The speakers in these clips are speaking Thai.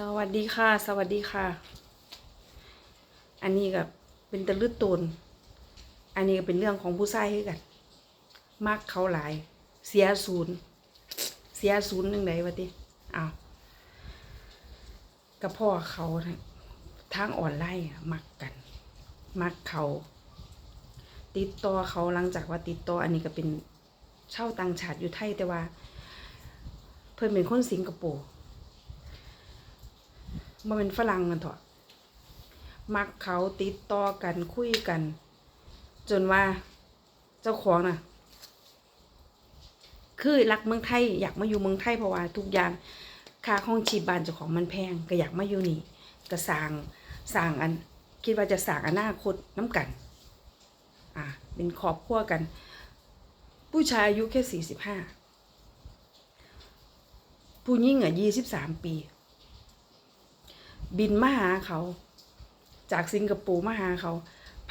สวัสดีค่ะ สวัสดีค่ะ อันนี้ก็เป็นตะลึดตนอันนี้ก็เป็นเรื่องของผู้ชายคือกัน มักเขาหลาย เสียศูนย์ เสียศูนย์หนึ่งไหนวะติอ้าวกับพ่อเขาทางออนไลน์มักกัน มักเขา ติดต่อเขาหลังจากว่าติดต่ออันนี้ก็เป็นเช่าต่างชาติอยู่ไทยแต่ว่า เพิ่อนเป็นคนสิงคโปร์ มาเป็นฝรั่งกันเถอะมักเขาติดต่อกันคุยกัน จนว่าเจ้าของน่ะ คือรักเมืองไทย อยากมาอยู่เมืองไทยเพราะว่าทุกอย่างค่าห้องชีพบ้านเจ้าของมันแพง ก็อยากมาอยู่นี่ก็สร้างสร้างอัน คิดว่าจะสร้างอนาคตน้ำกัน อ่าเป็นครอบครัวกัน ผู้ชายอายุแค่สี่สิบห้าผู้หญิงอะยี่สิบสามปี บินมาหาเขา จากสิงคโปร์มาหาเขา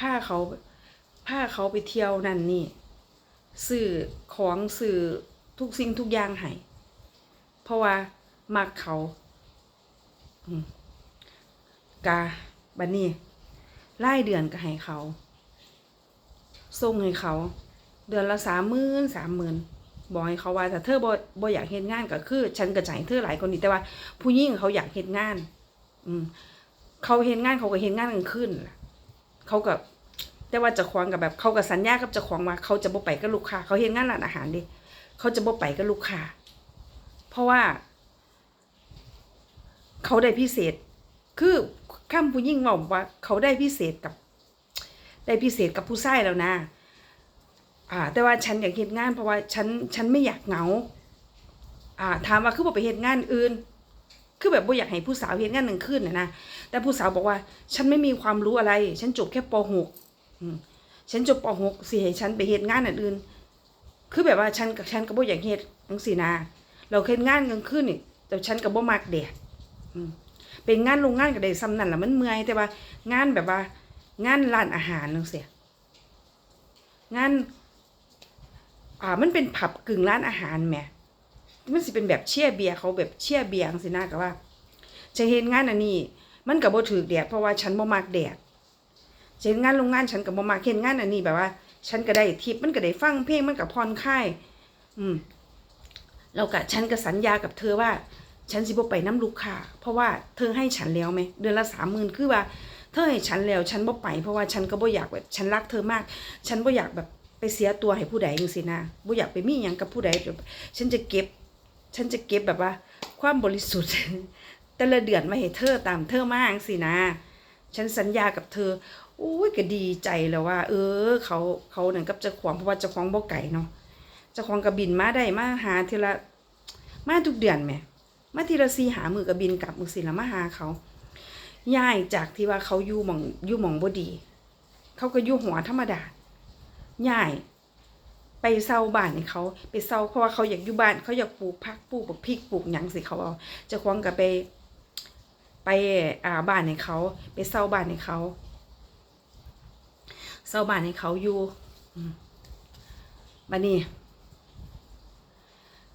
พาเขาพาเขาไปเที่ยวนั่นนี่ซื้อของซื้อทุกสิ่งทุกอย่างให้เพราะว่ามักเขากาบันนี้รายเดือนก็ให้เขาส่งให้เขา เดือนละสามหมื่นสามหมื่นบอกให้เขาว่าแต่เธอบ่บ่อยากเฮ็ดงานก็คือ ฉันก็จ่ายเธอหลายคนนี้แต่ว่า ผู้หญิงเขาอยากเฮ็ดงาน อืม เขาเห็นงานเขาก็เห็นงานกลางคืนเขากับแต่ว่าจะควงกับแบบเขากับสัญญากับจ้าของว่าเขาจะบ่ไปกับลูกค้า เขาเห็นงานร้านอาหารดิเขาจะบ่ไปกับลูกค้า เพราะว่า เขาได้พิเศษ คือข้ามผู้ยิ่งบอกว่า เขาได้พิเศษกับ ได้พิเศษกับผู้ชายแล้วนะอ่า แต่ว่าฉันอยากเห็นงาน เพราะว่าฉันฉันไม่อยากเหงา อ่า ถามว่าคือบอไปเห็นงานอื่น คือแบบบ่อยากให้ผู้สาวเห็นงานหนึ่งขึ้นนะนะแต่ผู้สาวบอกว่า ฉันไม่มีความรู้อะไร ฉันจบแค่ป .6 ฉันจบป .6 สิให้ฉันไปเฮ็ดงานอื่น คือแบบว่าฉันกับฉันก็บ่อยากเฮ็ดจังซี่นะเราเฮ็ดงานกลางคืนนี่แต่ฉันก็บ่มักแดดเป็นงานโรงงานก็ได้ซ้ำนั่นละมันเมื่อยแต่ว่างานแบบว่า งานร้านอาหารจังซี่งาน อ่ามันเป็นผับกึ่งร้านอาหารแหม มันสิเป็นแบบเชียเบียร์เขาแบบเชียเบียร์จังสินะก็ว่าจะเห็นงานอันนี้ มันก็บ่ถือแดดเพราะว่าฉันบ่มักแดดจะเห็นงานโรงงานฉันก็บ่มักเห็นงานอันนี้แบบว่า ฉันก็ได้ทิปมันก็ได้ฟังเพลงมันก็ผ่อนคลายอืมแล้วก็ฉันก็สัญญากับเธอว่า ฉันสิบ่ไปน้ำลูกค้าเพราะว่าเธอให้ฉันแล้วไหมเดือนละสามหมื่นคือว่า เธอให้ฉันแล้ว ฉันบ่ไป เพราะว่าฉันก็บ่อยากแบบฉันรักเธอมาก ฉันบ่อยากแบบไปเสียตัวให้ผู้ใดจังซี่นะบ่อยากไปมีหยังกับผู้ใดแบบฉันจะเก็บ ฉันจะเก็บแบบว่า ความบริสุทธิ์ แต่ละเดือนมาให้เธอตามเธอมากสินะ ฉันสัญญากับเธอโอ้ยก็ดีใจแล้วว่า เออ เขาเขาหนั่นกับเจ้าของเพราะว่าเจ้าของบ่ไก่เนาะเจ้าของก็บินมาได้มาหาทีละมาทุกเดือนแหมมาทีละสี่หามือก็บินกลับมือสิละมาหาเขาย้ายจากที่ว่าเขาอยู่หมองอยู่หมองบ่ดี เขาก็อยู่หัวธรรมดาย้าย ไปเซาบ้านให้เขา ไปเซาเพราะว่าเขาอยากอยู่บ้าน เขาอยากปลูกผักปลูกบักพริกปลูกหยังสิเขาเอาจะคว้าของกับไป ไปอ่าบ้านให้เขา ไปเซาบ้านให้เขาเซาบ้านให้เขาอยู่มบัดนี้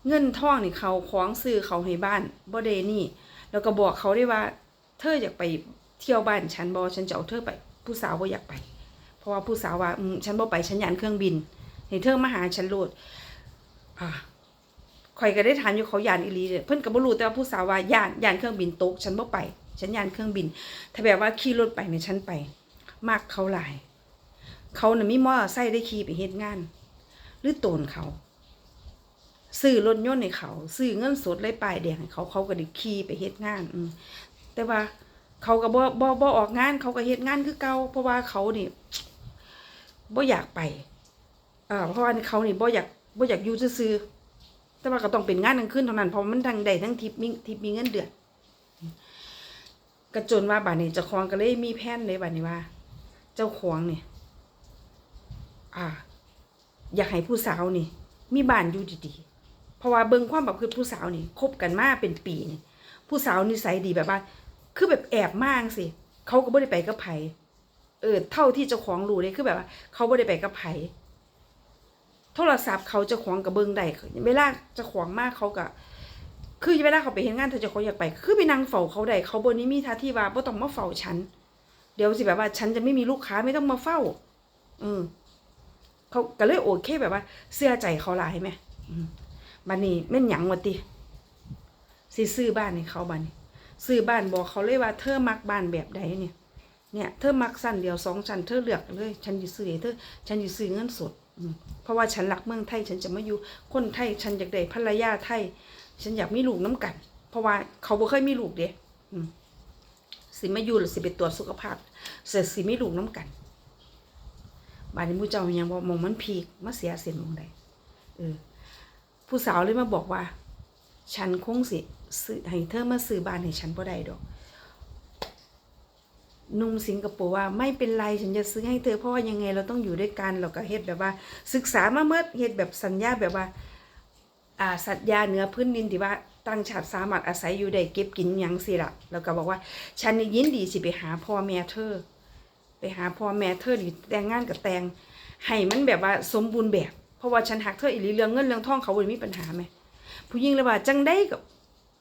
เงินท่องนี่เขาคล้องซื้อเขาให้บ้านบ่ได้นี่ แล้วก็บอกเขาได้ว่า เธออยากไปเที่ยวบ้านฉันบ่ฉันจะเอาเธอไป ผู้สาวบ่อยากไป เพราะว่าผู้สาวว่าฉันบ่ไปฉันยานเครื่องบิน ให้เธอมาหาฉันโลดอ่าข่อยก็ได้ถามอยู่เขายานอีหลีเด้อเพิ่นก็บ่รู้แต่ว่าผู้สาวว่ายานยานเครื่องบินตก ฉันบ่ไป ฉันยานเครื่องบิน ถ้าแบบว่าขี่รถไปเนี่ยฉันไป มากเขาหลาย เขาน่ะมีมอเตอร์ไซค์ได้ขี่ไปเฮ็ดงาน หรือโตนเขาซื้อรถยนต์ให้เขาซื้อเงินสดเลยป้ายแดงให้เขาเขาก็ได้ขี่ไปเฮ็ดงานอืมแต่ว่าเขาก็บ่บ่บ่ออกงาน เขาก็เฮ็ดงานคือเก่าเพราะว่าเขานี่บ่อยากไป อ่าเพราะว่าเขานี่บ่อยากบ่อยากอยู่ซื่อแต่ว่าก็ต้องเป็นงานกลางคืนเท่านั้นเพราะมันทั้งได้ทั้งทิปมีทิปมีเงินเดือนก็จนว่าบัดนี้เจ้าของก็เลยมีแผนเลยบัดนี้ว่า เจ้าของนี่อ่า อยากให้ผู้สาวนี่ มีบ้านอยู่ดีๆเพราะว่าเบิ่งความแบบคือผู้สาวนี่คบกันมาเป็นปีนี่ผู้สาวนิสัยดีแบบว่า คือแบบแอบมากสิเขาก็บ่ได้ไปกับไผเออ เท่าที่เจ้าของรู้เลยคือแบบว่า เขาบ่ได้ไปกับไผ โทรศัพท์เขาจะขวางกับเบิงได้เวลาจะขวางมากเขาก็คือเวลาเขาไปเห็นงานเธอจะเขาอยากไป คือไปนั่งเฝ้าเขาได้เขาบนนี้มีท่าที่ว่าบ่ต้องมาเฝ้าฉัน เดี๋ยวสิแบบว่าฉันจะไม่มีลูกค้าไม่ต้องมาเฝ้าเออเขาก็เลยโอเคแบบว่า เสื้อใจเขาลายไหมอืมบันนี้แม่นหยังวะติสิซื้อบ้านให้เขาบันนี้ซื้อบ้านบอกเขาเลยว่าเธอมักบ้านแบบใดเนี่ย เนี่ยเธอมักสั้นเดียวสองชั้นเธอเลือกเลย ฉันจะซื้อเธอฉันจะซื้อเงินสดเพราะว่าฉันรักเมืองไทย ฉันจะมาอยู่คนไทย ฉันอยากได้ภรรยาไทย ฉันอยากมีลูกน้ำกัน เพราะว่าเขาบ่เคยมีลูกเด้อืมสิมาอยู่หรือสิไปตรวจสุขภาพเสร็จสิมีลูกน้ำกันบานนี้มูเจ้ายังบอกมองมันพีกมาเสียเสียนมองใดเออ ผู้สาวเลยมาบอกว่า ฉันคงสิซื้อให้เธอมาซื้อบ้านให้ฉันบ่ได้ดอก นุ่มสิงคโปร์ว่าไม่เป็นไรฉันจะซื้อให้เธอเพราะว่ายังไงเราต้องอยู่ด้วยกันเราก็เฮ็ดแบบว่า ศึกษามาเมื่อเฮ็ดแบบสัญญาแบบว่าอ่าสัตยาเนื้อพื้นดินที่ว่าต่างชาติสามารถอาศัยอยู่ได้เก็บกินยังสิละแล้วก็บอกว่า ฉันยินดีสิไปหาพ่อแม่เธอ ไปหาพ่อแม่เธอนี่แต่งงานกับแต่งให้มันแบบว่าสมบูรณ์แบบ เพราะว่าฉันหักเธออีหลีเรื่องเงินเรื่องทองเขาบ่ได้มีปัญหาไหมผู้หญิงเลยว่าจังได้กับ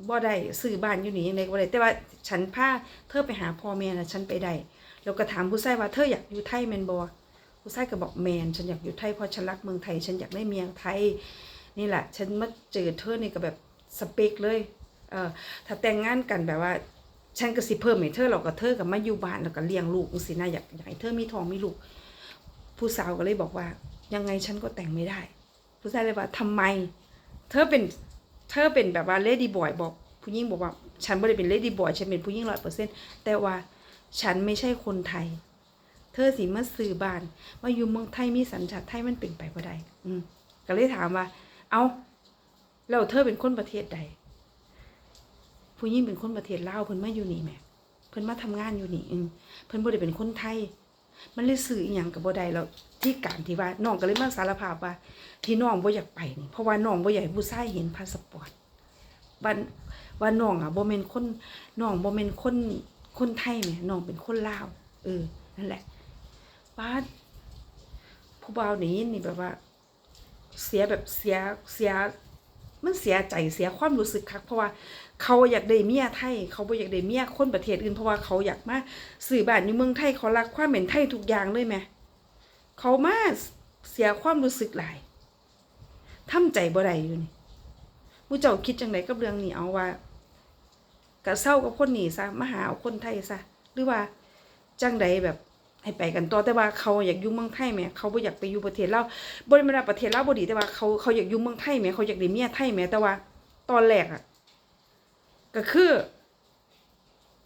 บ่ได้ซื้อบ้านอยู่นี่ยังไงก็บ่ได้แต่ว่าฉันพาเธอไปหาพ่อแม่น่ะฉันไปได้แล้วก็ถามผู้ชายว่าเธออยากอยู่ไทยแมนบ่ผู้ชายก็บอกแมนฉันอยากอยู่ไทยเพราะฉันรักเมืองไทย ฉันอยากได้เมียไทย นี่แหละ ฉันมาเจอเธอนี่ก็แบบสเปคเลยเออถ้าแต่งงานกันแบบว่า ฉันก็สิเพิ่มให้เธอเราก็เธอกับมาอยู่บ้านแล้วก็เลี้ยงลูกสินะอยากอยากให้เธอมีทองมีลูก ผู้สาวก็เลยบอกว่า ยังไงฉันก็แต่งไม่ได้ ผู้ชายเลยว่าทำไม เธอเป็น เธอเป็นแบบว่าเลดี้บอยบอก ผู้หญิงบอกว่า ฉันไม่ได้เป็นเลดี้บอยฉันเป็นผู้หญิงร้อยเปอร์เซ็นต์แต่ว่าฉันไม่ใช่คนไทย เธอสิมาซื้อบ้านมาอยู่เมืองไทยมีสัญชาติไทยมันเป็นไปบ่ได้อืมก็เลยถามว่า เอาแล้วเธอเป็นคนประเทศใด ผู้หญิงเป็นคนประเทศลาวเพิ่นมาอยู่นี่แหม่เพิ่นมาทำงานอยู่นี่อืมเพิ่นบ่ได้เป็นคนไทย มันเลยสื่ออีหยังกับบ่ได้แล้วที่การที่ว่าน้องก็เลยมาสารภาพว่า ที่น้องบ่อยากไปนี่เพราะว่าน้องบ่อยากให้ผู้ชายเห็นพาสปอร์ตว่าว่าน้องอะบ่แม่นคนน้องบ่แม่นคนคนไทยแหมน้องเป็นคนลาวเออนั่นแหละว่าผู้บ่าวนี่นี่แบบว่า เสียแบบเสียเสีย มันเสียใจเสียความรู้สึกคักเพราะว่าเขาอยากได้เมียไทย เขาบ่อยากได้เมียคนประเทศอื่นเพราะว่าเขาอยากมาสื่อบ้านอยู่เมืองไทยเขารักความเป็นไทยทุกอย่างเลยแหมเขามาเสียความรู้สึกหลายทำใจบ่ได้อยู่นี่มูเจ้าคิดจังไดกับเรื่องนี้เอาว่ากะเศร้ากับคนหนีซะมาหาเอาคนไทยซะหรือว่าจังใดแบบ ให้ไปกันต่อแต่ว่าเขาอยากอยู่เมืองไทยแหมเขาบ่อยากไปอยู่ประเทศลาวบริมาประเทศลาวบดีแต่ว่าเขาเขาอยากอยู่เมืองไทยแหมเขาอยากได้เมียไทยแหมแต่ว่า ตอนแรกอะก็คือ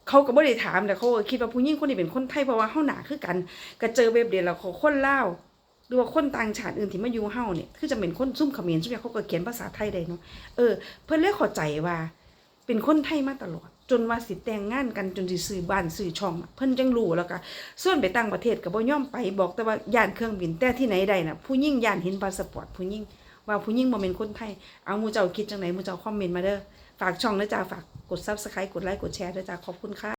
เขาก็บ่ได้ถามแต่เขาคิดว่าผู้หญิงคนนี้เป็นคนไทยเพราะว่าเฮาหนาคือกัน ก็เจอแบบเดียวแล้วเขาคนลาวหรือว่าคนต่างชาติอื่นที่มาอยู่เฮาเนี่ยคือจะเป็นคนซุ่มเขมรซุ่มหยังเขาก็เขียนภาษาไทยได้เนาะเออ เพิ่นเลยเข้าใจว่า เป็นคนไทยมาตลอด จนว่าสิแต่งงานกันจนสิซื้อบ้านซื้อช่อง เพิ่นจังรู้แล้วก็ส่วนไปต่างประเทศก็บ่ยอมไปบอกแต่ว่าย่านเครื่องบินแต่ที่ไหนได้น่ะผู้หญิงย่านเห็นพาสปอร์ตผู้หญิงว่าผู้หญิงบ่แม่นคนไทยเอาหมู่เจ้าคิดจังไดหมู่เจ้าคอมเมนต์มาเด้อฝากช่องนะจ้าฝากกด Subscribe กดไลค์กดแชร์นะจ้าขอบคุณค่ะ